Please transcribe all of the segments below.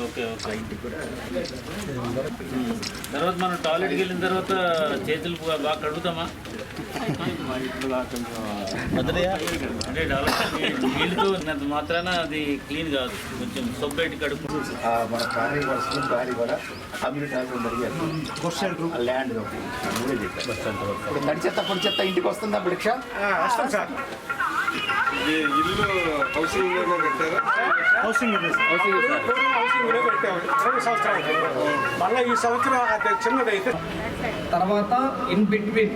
Okay okay. తర్వాత మనం టాయిలెట్కి వెళ్ళిన తర్వాత చేతులు బాగా కడుగుతామా? అంటే డాక్టర్ నీళ్ళతో ఉన్నంత మాత్రాన అది క్లీన్ కాదు. కొంచెం కడుపు మన కూడా కమ్యూనిటీ హాస్పిటల్ జరిగారు క్వశ్చన్ ల్యాండ్ ఇప్పుడు తడి చెత్త పొడి చెత్త ఇంటికి వస్తుందా భిక్ష? వస్తాం సార్. ఇది ఇల్లు హౌసింగ్లోనే పెట్టారా? హౌసింగ్ హౌసింగ్లో పెట్టాము. రెండు సంవత్సరాలు మళ్ళీ ఈ సంవత్సరం అది చిన్నదైతే. తర్వాత ఇన్ బిట్వీన్.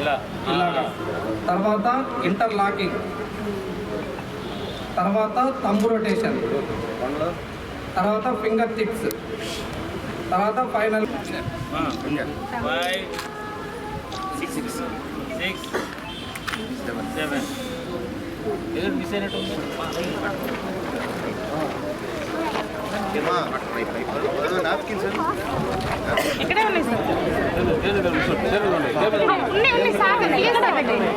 ఇలా. ఇలాగా. తర్వాత ఇంటర్ లాకింగ్ తర్వాత తంబు రొటేషన్ తర్వాత ఫింగర్ టిప్స్ తర్వాత final five six six seven ఏదో మిస్ అయినట్టు. ఇక్కడే ఉన్నాయి సార్. ఉన్నాయి ఉన్నాయి సార్ తీయకుండా పెట్టండి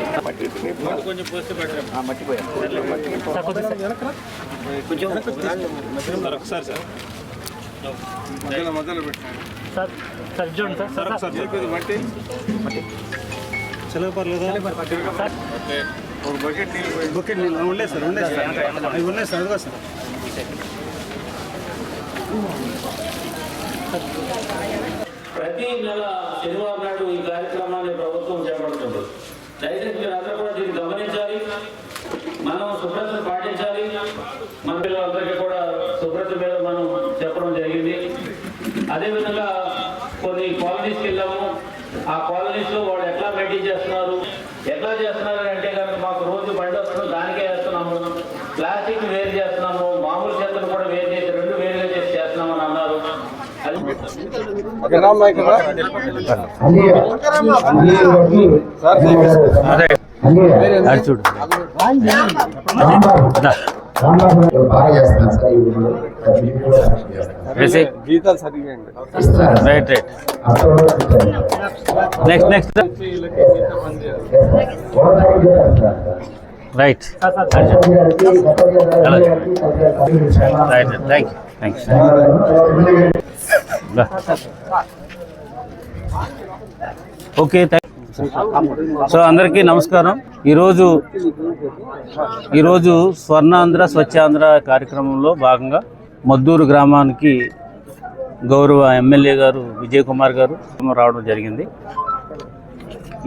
కొంచెం పోస్తే బెటర్ మొదలు మొదలు పెట్టాము సార్ సార్ చూడండి సార్ సార్ సార్ చెప్పేది మట్టి సెలవు పర్లేదా సార్ ఒక బకెట్ నీళ్ళు పోయి బకెట్ నీళ్ళు ఉండే సార్ ఉండే సార్ అవి ఉన్నాయి సార్ అదిగో సార్ ప్రతి నెల శనివారం నాడు ఈ కార్యక్రమాన్ని ప్రభుత్వం చేపడుతుంది. దయచేసి మీరు అందరూ కూడా దీన్ని గమనించాలి. మనం శుభ్రతను పాటించాలి. మన పిల్లలందరికీ కూడా శుభ్రత మీద మనం చెప్పడం జరిగింది. అదేవిధంగా కొన్ని కాలనీస్కి వెళ్ళాము. ఆ కాలనీస్లో వాళ్ళు ఎట్లా మెయింటైన్ చేస్తున్నారు? ఎట్లా చేస్తున్నారు అంటే కనుక మాకు రోజు బండి వస్తుంది. దానికే వేస్తున్నాము. ప్లాస్టిక్ సరిగా ఇస్తున్నారు. Right right next next right right thank you thank you okay so అందరికీ నమస్కారం. ఈరోజు ఈరోజు స్వర్ణాంధ్ర స్వచ్ఛాంధ్ర కార్యక్రమంలో భాగంగా మద్దూరు గ్రామానికి గౌరవ ఎమ్మెల్యే గారు విజయ్ కుమార్ గారు రావడం జరిగింది.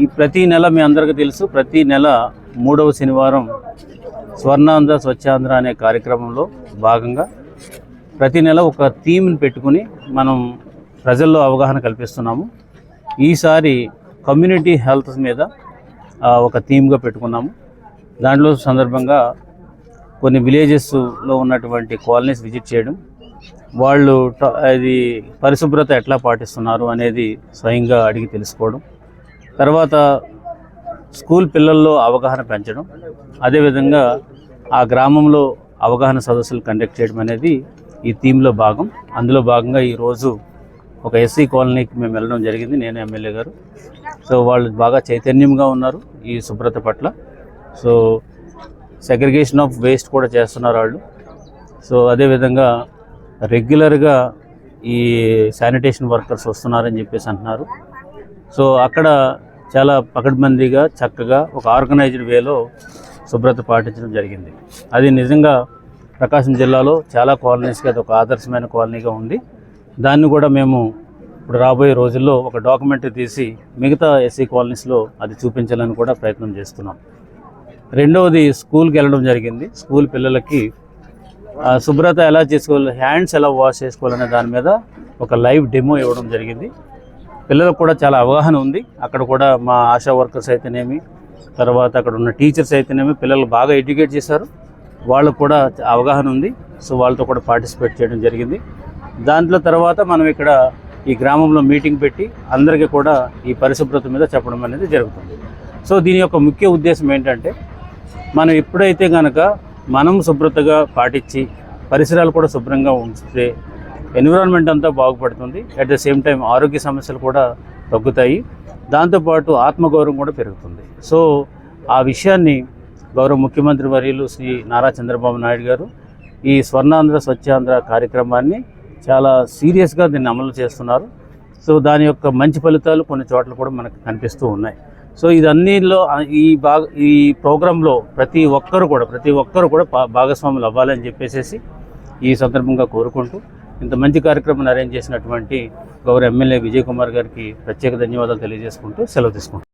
ఈ ప్రతి నెల మీ అందరికీ తెలుసు ప్రతి నెల మూడవ శనివారం స్వర్ణాంధ్ర స్వచ్ఛాంధ్ర అనే కార్యక్రమంలో భాగంగా ప్రతి నెల ఒక థీమ్ని పెట్టుకుని మనం ప్రజల్లో అవగాహన కల్పిస్తున్నాము. ఈసారి కమ్యూనిటీ హెల్త్ మీద ఒక థీమ్గా పెట్టుకున్నాము. దాంట్లో సందర్భంగా కొన్ని విలేజెస్లో ఉన్నటువంటి కాలనీస్ విజిట్ చేయడం వాళ్ళు ట- అది పరిశుభ్రత ఎట్లా పాటిస్తున్నారు అనేది స్వయంగా అడిగి తెలుసుకోవడం తర్వాత స్కూల్ పిల్లల్లో అవగాహన పెంచడం అదేవిధంగా ఆ గ్రామంలో అవగాహన సదస్సులు కండక్ట్ చేయడం అనేది ఈ థీమ్లో భాగం. అందులో భాగంగా ఈరోజు ఒక ఎస్సీ కాలనీకి మేము వెళ్ళడం జరిగింది నేను ఎమ్మెల్యే గారు. సో వాళ్ళు బాగా చైతన్యంగా ఉన్నారు ఈ శుభ్రత పట్ల. సో సెగ్రిగేషన్ ఆఫ్ వేస్ట్ కూడా చేస్తున్నారు వాళ్ళు. సో అదేవిధంగా రెగ్యులర్గా ఈ శానిటేషన్ వర్కర్స్ వస్తున్నారని చెప్పేసి అంటున్నారు. సో అక్కడ చాలా పకడ్బందీగా చక్కగా ఒక ఆర్గనైజ్డ్ వేలో శుభ్రత పాటించడం జరిగింది. అది నిజంగా ప్రకాశం జిల్లాలో చాలా కాలనీస్కి అది ఒక ఆదర్శమైన కాలనీగా ఉంది దాన్ని కూడా మేము ఇప్పుడు రాబోయే రోజుల్లో ఒక డాక్యుమెంటరీ తీసి మిగతా ఎస్సీ కాలనీస్లో అది చూపించాలని కూడా ప్రయత్నం చేస్తున్నాం. రెండవది స్కూల్కి వెళ్ళడం జరిగింది. స్కూల్ పిల్లలకి శుభ్రత ఎలా చేసుకోవాలి హ్యాండ్స్ ఎలా వాష్ చేసుకోవాలనే దాని మీద ఒక లైవ్ డెమో ఇవ్వడం జరిగింది. పిల్లలకు కూడా చాలా అవగాహన ఉంది. అక్కడ కూడా మా ఆశా వర్కర్స్ అయితేనేమి తర్వాత అక్కడ ఉన్న టీచర్స్ అయితేనేమి పిల్లలు బాగా ఎడ్యుకేట్ చేశారు. వాళ్ళకు కూడా అవగాహన ఉంది. సో వాళ్ళతో కూడా పార్టిసిపేట్ చేయడం జరిగింది. దాంట్లో తర్వాత మనం ఇక్కడ ఈ గ్రామంలో మీటింగ్ పెట్టి అందరికీ కూడా ఈ పరిశుభ్రత మీద చెప్పడం అనేది జరుగుతుంది. సో దీని యొక్క ముఖ్య ఉద్దేశం ఏంటంటే మనం ఎప్పుడైతే కనుక మనం శుభ్రతగా పాటించి పరిసరాలు కూడా శుభ్రంగా ఉంచితే ఎన్విరాన్మెంట్ అంతా బాగుపడుతుంది. అట్ ద సేమ్ టైం ఆరోగ్య సమస్యలు కూడా తగ్గుతాయి. దాంతోపాటు ఆత్మగౌరవం కూడా పెరుగుతుంది. సో ఆ విషయాన్ని గౌరవ ముఖ్యమంత్రి వర్యులు శ్రీ నారా చంద్రబాబు నాయుడు గారు ఈ స్వర్ణాంధ్ర స్వచ్ఛాంధ్ర కార్యక్రమాన్ని చాలా సీరియస్గా దీన్ని అమలు చేస్తున్నారు. సో దాని యొక్క మంచి ఫలితాలు కొన్ని చోట్ల కూడా మనకు కనిపిస్తూ ఉన్నాయి. సో ఇదన్నీలో ఈ భాగ ఈ ప్రోగ్రాంలో ప్రతి ఒక్కరు కూడా ప్రతి ఒక్కరు కూడా భా- భాగస్వాములు అవ్వాలని చెప్పేసి ఈ సందర్భంగా కోరుకుంటూ ఇంత మంచి కార్యక్రమం అరేంజ్ చేసినటువంటి గౌరవ ఎమ్మెల్యే విజయ్ కుమార్ గారికి ప్రత్యేక ధన్యవాదాలు తెలియజేసుకుంటూ సెలవు తీసుకుంటాం